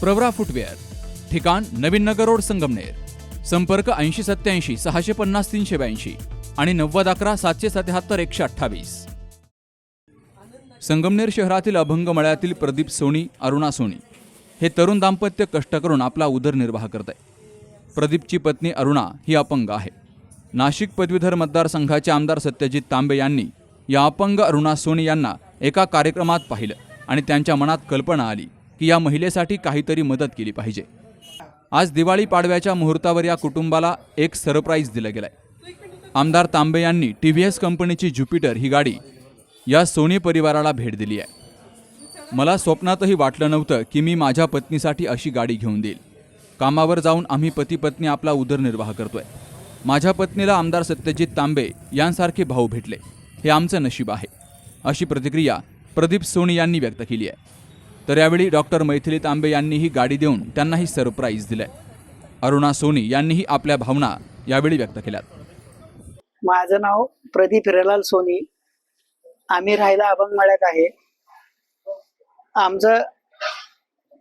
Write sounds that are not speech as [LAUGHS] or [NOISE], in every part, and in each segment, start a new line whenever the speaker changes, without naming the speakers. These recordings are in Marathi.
प्रवरा फुटवेअर ठिकाण नवीन नगर रोड संगमनेर संपर्क ऐंशी सत्याऐंशी सहाशे पन्नास तीनशे ब्याऐंशी आणि नव्वद अकरा सातशे सत्याहत्तर एकशे अठ्ठावीस. संगमनेर शहरातील अभंग मळ्यातील प्रदीप सोनी अरुणा सोनी हे तरुण दाम्पत्य कष्ट करून आपला उदरनिर्वाह करत आहे प्रदीपची पत्नी अरुणा ही अपंग आहे. नाशिक पदवीधर मतदारसंघाचे आमदार सत्यजित तांबे यांनी या अपंग अरुणा सोनी यांना एका कार्यक्रमात पाहिलं आणि त्यांच्या मनात कल्पना आली. की या महिलेसाठी काहीतरी मदत केली पाहिजे. आज दिवाळी पाडव्याच्या मुहूर्तावर या कुटुंबाला एक सरप्राईज दिलं गेलाय. आमदार तांबे यांनी टी व्ही एस कंपनीची ज्युपिटर ही गाडी या सोनी परिवाराला भेट दिली आहे. मला स्वप्नातही वाटलं नव्हतं की मी माझ्या पत्नीसाठी अशी गाडी घेऊन देईल. कामावर जाऊन आम्ही पती पत्नी आपला उदरनिर्वाह करतोय. माझ्या पत्नीला आमदार सत्यजित तांबे यांसारखे भाऊ भेटले. हे आमचं नशीब आहे. अशी प्रतिक्रिया प्रदीप सोनी यांनी व्यक्त केली आहे. तर यावेळी डॉक्टर मैथिली तांबे यांनीही गाडी देऊन त्यांनाही सरप्राईज दिलंय. अरुणा सोनी यांनीही आपल्या भावना यावेळी व्यक्त केल्यात.
माझं नाव प्रदीप हिरालाल सोनी. आम्ही राहायला अभंगमाळ्यात आहे. आमचं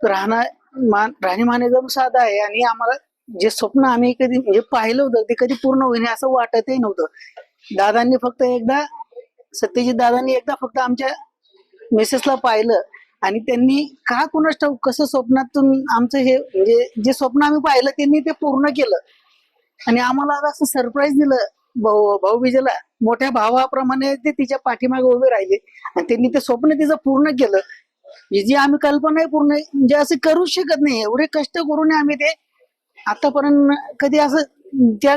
राहणं मान राहणीमान एकदम साधं आहे आणि आम्हाला जे स्वप्न आम्ही कधी म्हणजे पाहिलं होतं ते कधी पूर्ण होईल असं वाटतही नव्हतं. दादांनी फक्त एकदा सत्यजित दादांनी एकदा फक्त आमच्या मिसेसला पाहिलं. आणि त्यांनी का कुणाच ठाऊक कसं स्वप्नातून आमचं हे म्हणजे जे स्वप्न आम्ही पाहिलं त्यांनी ते पूर्ण केलं. आणि आम्हाला असं सरप्राईज दिलं भाऊ भाऊबीजेला मोठ्या भावाप्रमाणे ते तिच्या पाठीमागे उभे राहिले. आणि त्यांनी ते स्वप्न तिचं पूर्ण केलं. जी आम्ही कल्पना पूर्ण म्हणजे असं करूच शकत नाही. एवढे कष्ट करून आम्ही ते आतापर्यंत कधी असं त्या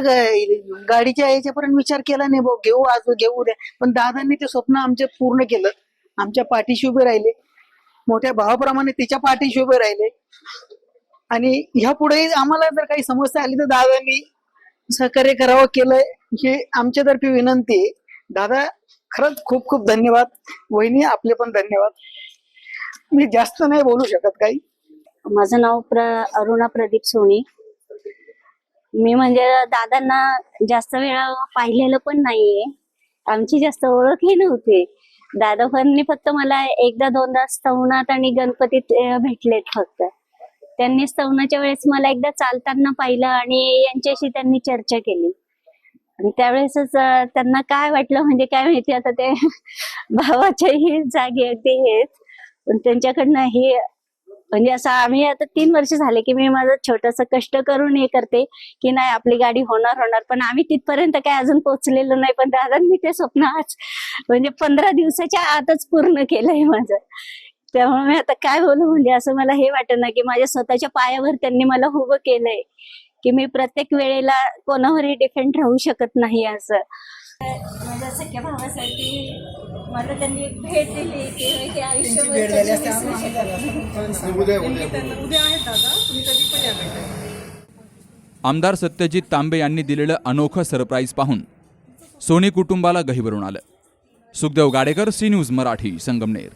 गाडीच्या याच्यापर्यंत विचार केला नाही भाऊ घेऊ आज घेऊ द्या पण दादांनी ते स्वप्न आमचे पूर्ण केलं. आमच्या पाठीशी उभे राहिले. मोठ्या भावाप्रमाणे तिच्या पाठीशी उभे राहिले. आणि ह्या पुढे आम्हाला जर काही समस्या आली तर दादांनी सहकार्य करावं केलंय हे आमच्यातर्फे विनंती आहे. दादा खरंच खूप खूप धन्यवाद. वहिनी आपले पण धन्यवाद. मी जास्त नाही बोलू शकत काही.
माझं नाव प्र अरुणा प्रदीप सोनी. मी म्हणजे दादांना जास्त वेळा पाहिलेलं पण नाहीये. आमची जास्त ओळखही नव्हती. दादा फक्त मला एकदा दोनदा स्तवनात आणि गणपतीत भेटलेत फक्त. त्यांनी स्तवनाच्या वेळेस मला एकदा चालताना पाहिलं आणि यांच्याशी त्यांनी चर्चा केली. आणि त्यावेळेसच त्यांना काय वाटलं म्हणजे काय माहिती आता ते [LAUGHS] भावाच्याही जागी अगदी आहेत पण त्यांच्याकडनं हे म्हणजे असं आम्ही आता तीन वर्ष झाले की मी माझं छोटस कष्ट करून हे करते की नाही आपली गाडी होणार होणार. पण आम्ही तिथपर्यंत काय अजून पोहोचलेलो नाही. पण दादांनी ते स्वप्न आज म्हणजे पंधरा दिवसाच्या आतच पूर्ण केलंय माझं. त्यामुळे मी आता काय बोलू? म्हणजे असं मला हे वाटत ना की माझ्या स्वतःच्या पायावर त्यांनी मला उभं केलंय की मी प्रत्येक वेळेला कोणावरही डिफेंड राहू शकत नाही असं. माझ्या सख्या भावासाठी मला त्यांनी एक भेट दिली की हे आयुष्यभर कधी विसरू शकत नाही.
आमदार सत्यजित तांबे यांनी दिलेलं अनोखं सरप्राईज पाहून सोनी कुटुंबाला गहिवरून आलं. Sukhdev Gadekar C News Marathi Sangamner.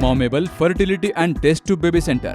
Momable fertility and test tube baby centre.